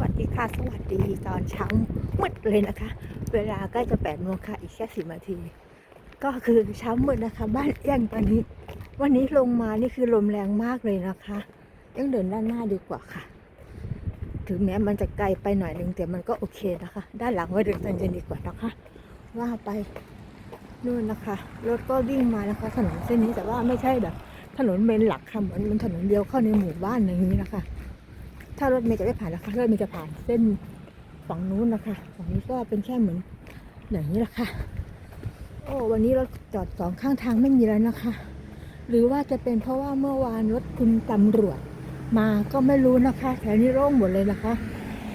วัสดีค่ะ สวัสดีตอนเช้ามืดเลยนะคะ เวลาใกล้จะแปดโมงค่ะ อีกแค่สิบนาที ก็คือเช้ามืดนะคะ บ้านเอี้ยงตอนนี้ วันนี้ลงมานี่คือลมแรงมากเลยนะคะ ยังเดินด้านหน้าดีกว่าค่ะ ถึงแม้มันจะไกลไปหน่อยนึงแต่มันก็โอเคนะคะ ด้านหลังไว้เดินตอนเย็นดีกว่านะคะ ว่าไปนู่นนะคะรถก็วิ่งมานะคะ ถนนเส้นนี้แต่ว่าไม่ใช่แบบ ถนนเมนหลักค่ะเหมือนมันถนนเดียวเข้าในหมู่บ้านอย่างนี้นะคะ ถ้ารถเมย์จะไม่ผ่านนะคะรถเมย์จะผ่านเส้นฝั่งนู้นนะคะฝั่งนี้ก็เป็นแค่เหมือนอย่างนี้แหละค่ะ โอ้วันนี้รถจอดสองข้างทางไม่มีแล้วนะคะ หรือว่าจะเป็นเพราะว่าเมื่อวานรถคุณตำรวจมาก็ไม่รู้นะคะแถวนี้โล่งหมดเลยนะคะ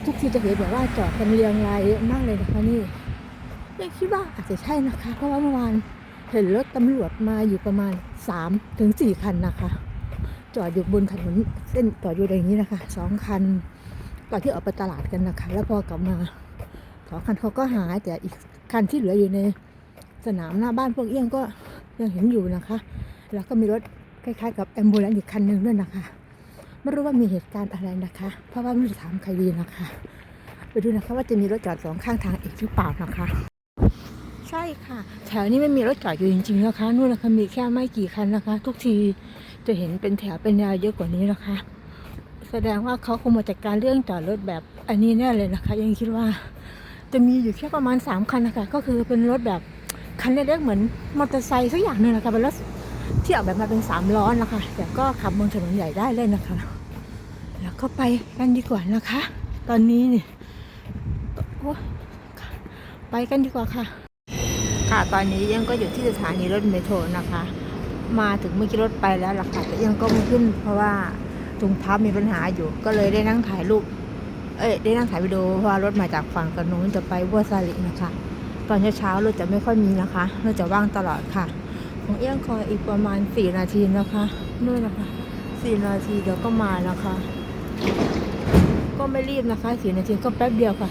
ทุกทีจะเห็นแบบว่าจอดกันเรียงรายเยอะมากเลยนะคะนี่ยังคิดว่าอาจจะใช่นะคะ เพราะว่าเมื่อวานเห็นรถตำรวจมาอยู่ประมาณ3ถึง4คันนะคะ จอดอยู่บนถนนเส้นจอดอยู่อย่างนี้นะคะสองคันตอนที่ออกไปตลาดกันนะคะ แล้วพอกลับมาสองคันเขาก็หายแต่อีกคันที่เหลืออยู่ในสนามหน้าบ้านพวกเอี้ยงก็ยังเห็นอยู่นะคะ แล้วก็มีรถคล้ายๆกับแอมบูเลนอีกคันหนึ่งด้วยนะคะ ไม่รู้ว่ามีเหตุการณ์อะไรนะคะ เพราะว่าไม่รู้ถามใครดีนะคะ ไปดูนะคะว่าจะมีรถจอดสองข้างทางอีกหรือเปล่านะคะ ใช่ค่ะ แถวนี้ไม่มีรถจอดอยู่จริงๆนะคะนู่นนะคะมีแค่ไม่กี่คันนะคะ ทุกที จะเห็นเป็นแถวเป็นแนวเยอะกว่านี้นะคะ แสดงว่าเขาคงมาจัดการเรื่องจอดรถแบบอันนี้แน่เลยนะคะ ยังคิดว่า จะมีอยู่แค่ประมาณสามคันนะคะ ก็คือเป็นรถแบบคันเล็กๆเหมือนมอเตอร์ไซค์สักอย่างหนึ่งนะคะเป็นรถที่ออกแบบมาเป็นสามล้อนะคะแต่ก็ขับบนถนนใหญ่ได้เลยนะคะ แล้วก็ไปกันดีกว่านะคะ ตอนนี้นี่โอ้ยไปกันดีกว่าค่ะ ค่ะตอนนี้ยังก็อยู่ที่สถานีรถเมโทรนะคะ มาถึงเมื่อกี้รถไปแล้วล่ะค่ะแต่ยังก็ไม่ขึ้น เพราะว่าถุงเท้ามีปัญหาอยู่ ก็เลยได้นั่งถ่ายรูป เอ้ยได้นั่งถ่ายวิดีโอเพราะรถมาจากฝั่งกันนู้นจะไปบัวซาลินะคะ ตอนเช้าๆรถจะไม่ค่อยมีนะคะรถจะว่างตลอดค่ะของเอี้ยงคอยอีกประมาณ 4 นาทีนะคะนู่นนะคะ4นาทีเดี๋ยวก็มานะคะ ก็ไม่รีบนะคะ4นาทีก็แป๊บเดียวค่ะ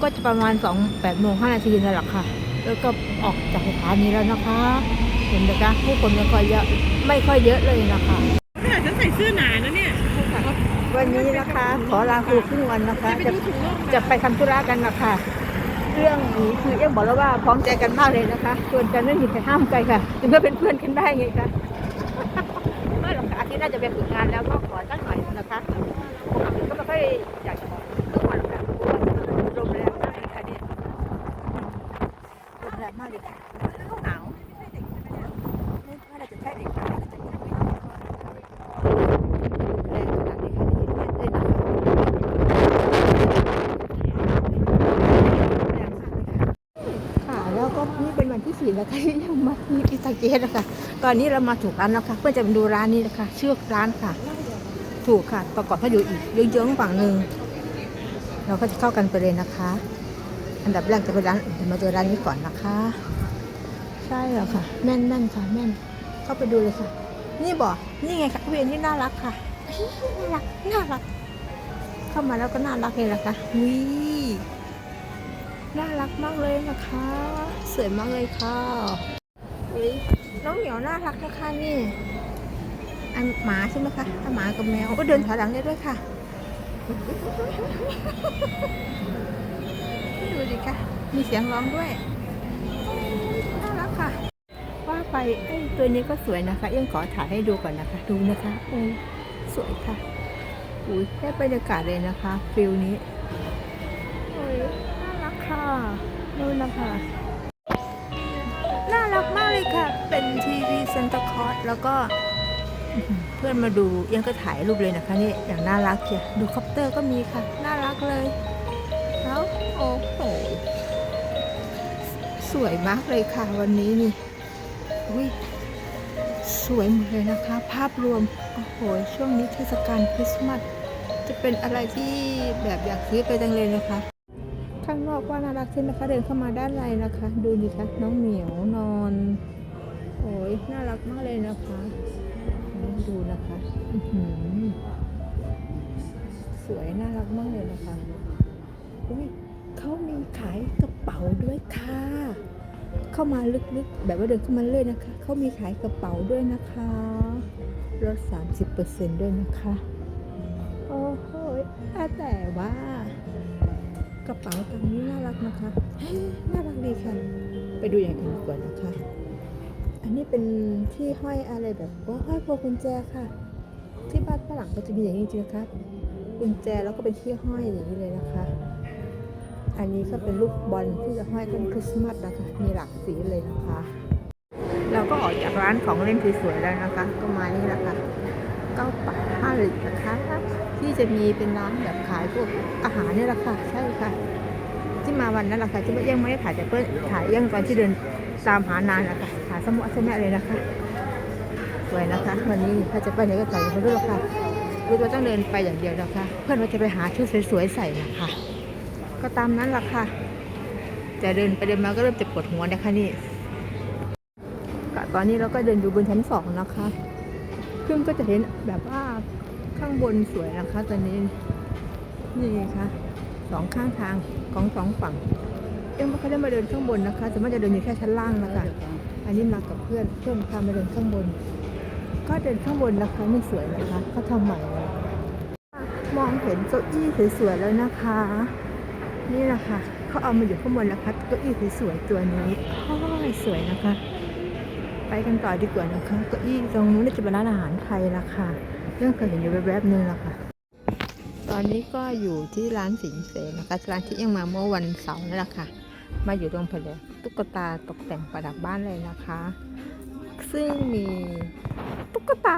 ก็จะประมาณ2 8โมง5นาทีนั่นแหละค่ะ แล้วก็ออกจากสถานีแล้วนะคะ เห็นไหมคะผู้คนไม่ค่อยเยอะไม่ค่อยเยอะเลยนะคะขนาดฉันใส่เสื้อหนานะเนี่ยวันนี้นะคะ ขอลาครูครึ่งวันนะคะ จะไปจะดูถุงน่องจะไปทำธุระกันนะคะเรื่องนี้คือเอ็มบอกแล้วว่าพร้อมใจกันมากเลยนะคะชวนกันไม่มีใครห้ามใครค่ะถึงจะเป็นเพื่อนกันได้ไงคะไม่หรอกค่ะอาทิตย์หน่าจะไปฝึกงานแล้วก็ขอสักหน่อยนะคะปกติก็ไม่ค่อยอยากจะบอกทุกวันหรอกค่ะเพราะว่าลมแรงมากเลยค่ะเนี่ยลมแรงมากเลยค่ะหนาวไม่ว่าเราจะใช่เด็กค่ะจะมีแรงขนาดนี้ค่ะที่เล่นเลยนะคะแรงมากเลยค่ะ ค่ะแล้วก็นี่เป็น วันที่สี่แล้วค่ะที่ยังมาที่อิสเกตนะคะตอนนี้เรามาถูกร้านแล้วค่ะเพื่อจะมาดูร้านนี้นะคะ ชื่อร้านค่ะ ถูกค่ะ ประกอบเขาอยู่อีกเยื้องๆฝั่งหนึ่งเราก็จะเข้ากันไปเลยนะคะ อันดับแรกจะไปร้านมาเจอร้านนี้ก่อนนะคะ ใช่แล้วค่ะ แม่นแม่นค่ะแม่นเข้าไปดูเลยค่ะ นี่บอกนี่ไงค่ะเวียนที่น่ารักค่ะน่ารักน่ารัก เข้ามาแล้วก็น่ารักเลยนะคะวิ น่ารักมากเลยนะคะ สวยมากเลยค่ะอุ๊ยน้องเหมียวน่ารักนะคะนี่อันหมาใช่ไหมคะอันหมากับแมวก็เดินถอยหลังได้ด้วยค่ะดูดิค่ะ มีเสียงร้องด้วยน่ารักค่ะ ว่าไปไอ้ตัวนี้ก็สวยนะคะยังขอถ่ายให้ดูก่อนนะคะ ดูนะคะโอ้สวยค่ะอุ้ยได้บรรยากาศเลยนะคะฟิลนี้โอ้ยน่ารัก ค่ะนู่นนะคะน่ารักมากเลยค่ะ เป็นทีวีเซนต์คอร์สแล้วก็เพื่อนมาดูยังก็ถ่ายรูปเลยนะคะนี่อย่างน่ารักเชียดูคอปเตอร์ก็มีค่ะ น่ารักเลยแล้วโอ้โหสวยมากเลยค่ะวันนี้นี่อุ้ยสวยหมดเลยนะคะ ภาพรวมโอ้โหช่วงนี้เทศกาลคริสต์มาสจะเป็นอะไรที่แบบอยากซื้อไปจังเลยนะคะ ข้างนอกว่าน่ารักใช่ไหมคะเดินเข้ามาด้านในนะคะ ดูดิคะน้องเหมียวนอนโอ้ยน่ารักมากเลยนะคะดูนะคะสวยน่ารักมากเลยนะคะอุ้ยเขามีขายกระเป๋าด้วยค่ะ เข้ามาลึกๆ แบบว่าเดินเข้ามาเลยนะคะ เขามีขายกระเป๋าด้วยนะคะลด30%ด้วยนะคะ โอ้โหแต่ว่า กระเป๋าตังนี้น่ารักนะคะน่ารักดีค่ะ ไปดูอย่างอื่นก่อนนะคะ อันนี้เป็นที่ห้อยอะไรแบบว่าห้อยพวงกุญแจค่ะ ที่บ้านฝรั่งก็จะมีอย่างนี้จริงๆนะคะกุญแจแล้วก็เป็นที่ห้อยอย่างนี้เลยนะคะ อันนี้ก็เป็นลูกบอลที่จะห้อยต้นคริสต์มาสนะคะ มีหลากสีเลยนะคะ เราก็ออกจากร้านของเล่นสวยๆแล้วนะคะ ก็มานี่แหละค่ะ เก้าป่าห้าหลิกนะคะ ที่จะมีเป็นร้านแบบขายพวกอาหารนี่แหละค่ะใช่ค่ะ ที่มาวันนั้นแหละค่ะที่ยังไม่ได้ถ่ายแต่เพื่อนถ่ายยังตอนที่เดินตามหานานนะคะหาสมอสมะเลยนะคะสวยนะคะ วันนี้ถ้าจะไปไหนก็ใส่ไปด้วยค่ะรู้ว่าต้องเดินไปอย่างเดียวนะคะ เพื่อนว่าจะไปหาชุดสวยๆใส่นะคะ ก็ตามนั้นแหละค่ะจะเดินไปเดินมาก็เริ่มจ็บปวดหัวนะคะนี่ก็ตอนนี้เราก็เดินอยู่บนชั้นสองนะคะ ซึ่งก็จะเห็นแบบว่าข้างบนสวยนะคะตอนนี้นี่ค่ะสองข้างทางของสองฝั่ง เอ็มไม่ได้มาเดินข้างบนนะคะแต่ว่าจะเดินอยู่แค่ชั้นล่างนะคะอันนี้มากับเพื่อนเพื่อนพามาเดินข้างบน ก็เดินข้างบนนะคะนี่สวยนะคะเขาทำใหม่มองเห็นเก้าอี้สวยๆแล้วนะคะ นี่แหละค่ะเขาเอามาอยู่ข้างบนแล้วค่ะเก้าอี้สวยๆตัวนี้โอ้ยสวยนะคะ ไปกันต่อดีกว่านะคะเก้าอี้ตรงนู้นน่าจะเป็นร้านอาหารไทยนะค่ะ เรื่องเคยเห็นอยู่แวบๆนึงแล้วค่ะ ตอนนี้ก็อยู่ที่ร้านสิงเสนนะคะร้านที่ยังมาเมื่อวันเสาร์นั่นแหละค่ะ มาอยู่ตรงผลตุ๊กตาตกแต่งประดับบ้านเลยนะคะ ซึ่งมีตุ๊กตา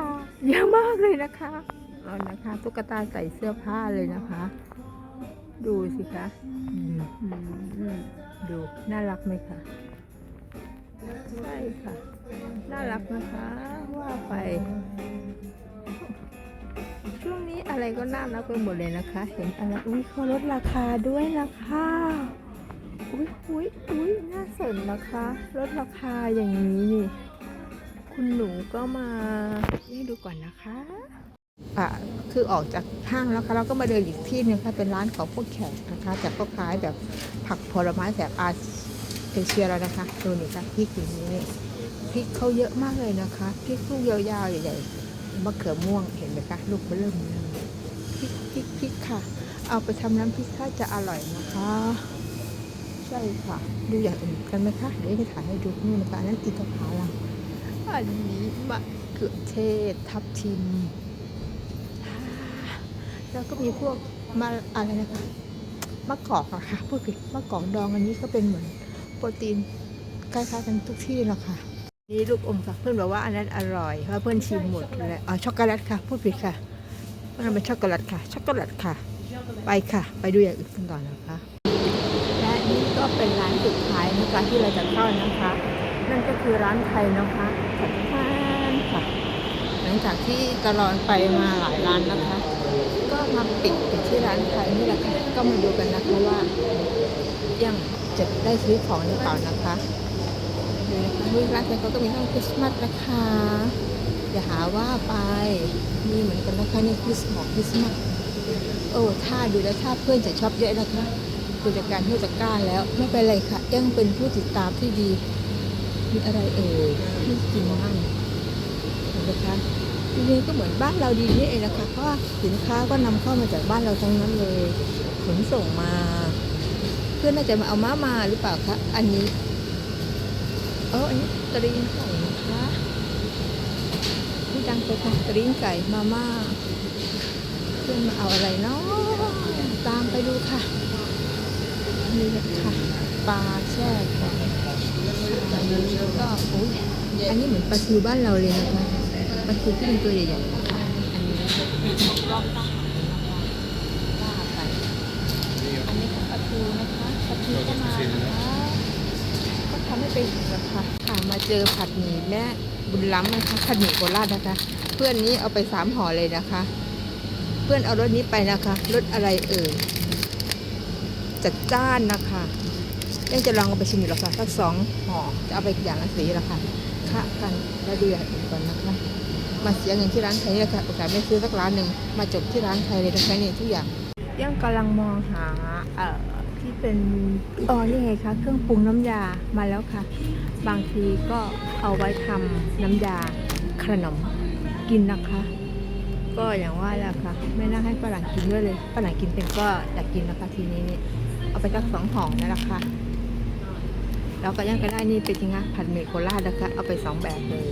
เยอะมากเลยนะคะเอานะคะตุ๊กตาใส่เสื้อผ้าเลยนะคะ ดูสิคะดูน่ารักไหมคะใช่ค่ะ น่ารักนะคะว่าไป ช่วงนี้อะไรก็น่ารักไปหมดเลยนะคะ เห็นอะไรอุ้ยเขาลดราคาด้วยนะคะอุ้ยอุ้ยอุ้ยน่าสนนะคะลดราคาอย่างนี้นี่คุณหนูก็มาให้ดูก่อนนะคะอะคือออกจากห้างแล้วค่ะเราก็มาเดินอีกที่หนึงค่ะเป็นร้านของพวกแขกนะคะแต่ก็ขายแบบผักผลไม้แบบอาเอเชียแล้วนะคะดูนี่ค่ะพริกอย่างนี้นี่ ริกเขาเยอะมากเลยนะคะพริกลูกยาวๆใหญ่ๆมะเขือม่วงเห็นไหมคะลูกเบอเริ่มพริกพริกพริกค่ะ เอาไปทำน้ำพริกถ้าจะอร่อยนะคะ ใช่ค่ะดูอย่างอื่นกันไหมคะเดี๋ยวจะถ่ายให้ดูนู่นนะคะอันนั้นอินทผลัมอันนี้มะเขือเทศทับทิมแล้วก็มีพวกมาอะไรนะคะมะกอกอะค่ะพูดผิดมะกอกดองอันนี้ก็เป็นเหมือนโปรตีนคล้ายๆกันทุกที่แล้วค่ะ นี่ลูกอมค่ะเพื่อนบอกว่าอันนั้นอร่อยเพราะเพื่อนชิมหมดเลยอ๋อช็อกโกแลตค่ะพูดผิดค่ะมันเป็นช็อกโกแลตค่ะช็อกโกแลตค่ะ ไปค่ะ ไปดูอย่างอื่นกันก่อนนะคะ และนี่ก็เป็นร้านสุดท้ายนะคะที่เราจะเข้านะคะ นั่นก็คือร้านไทยนะคะผัดทานค่ะหลังจากที่ตลอดไปมาหลายร้านนะคะ ก็มาปิดอยู่ที่ร้านไทยนี่แหละค่ะก็มาดูกันนะคะว่ายังจะได้ซื้อของหรือเปล่านะคะ ดูนะคะที่ร้านเขาก็มีทั้งคริสต์มาสนะคะอย่าหาว่าไปมีเหมือนกันนะคะนี่คริสต์มาสคริสต์มาสโอ้ถ้าดูแล้วถ้าเพื่อนจะชอบเยอะนะคะดูจากการที่จะกล้าแล้วไม่เป็นไรค่ะยังเป็นผู้ติดตามที่ดีมีอะไรเอ่ยที่กินบ้างนไหมคะจริงๆก็เหมือนบ้านเราดีนี่เองนะคะเพราะสินค้าก็นำเข้ามาจากบ้านเราทั้งนั้นเลยขนส่งมา เพื่อนน่าจะมาเอาม้ามาหรือเปล่าคะอันนี้ อออันนี้ตรีนไก่นะคะนี่ดังไปค่ะตรีนไก่มาม่าเพื่อนมาเอาอะไรเนาะตามไปดูค่ะนี่ค่ะปลาแช่แข็งอันนี้ก็อุ้ยอันนี้เหมือนปลาซิวบ้านเราเลยนะคะปลาซิวที่เป็นตัวใหญ่ๆนะคะอันนี้รอบตั้งนะคะว่าไปอันนี้ก็ปลาทูนะคะปลาทูก็มานะคะ ก็ทำให้เป็นนะคะค่ะมาเจอผัดหมี่แม่บุญล้ำนะคะผัดหมี่โคราชนะคะ เพื่อนนี้เอาไปสามห่อเลยนะคะ เพื่อนเอารถนี้ไปนะคะรถอะไรเอ่ยจัดจ้านนะคะยังจะลองเอาไปชิมอยู่หรอคะสักสองห่อจะเอาไปอย่างละสีละค่ะคะกันแล้วดูอย่างอื่นก่อนนะคะ มาเสียเงินที่ร้านไทยนี่แหละค่ะโอกาสไม่ซื้อสักร้านหนึ่งมาจบที่ร้านไทยเลยนะคะนี่ทุกอย่างยังกำลังมองหาเอ่อ ที่เป็นอ๋อนี่ไงคะเครื่องปรุงน้ำยามาแล้วค่ะ บางทีก็เอาไว้ทำน้ำยาขนมกินนะคะ ก็อย่างว่าแหละค่ะ ไม่น่าให้ฝรั่งกินด้วยเลยฝรั่งกินเป็นก็อยากกินนะคะทีนี้นี่เอาไปสักสองห่อนั่นแหละค่ะแล้วก็ยังก็ได้นี่เป็นจริงนะผัดหมี่โคราชนะคะเอาไปสองแบบเลย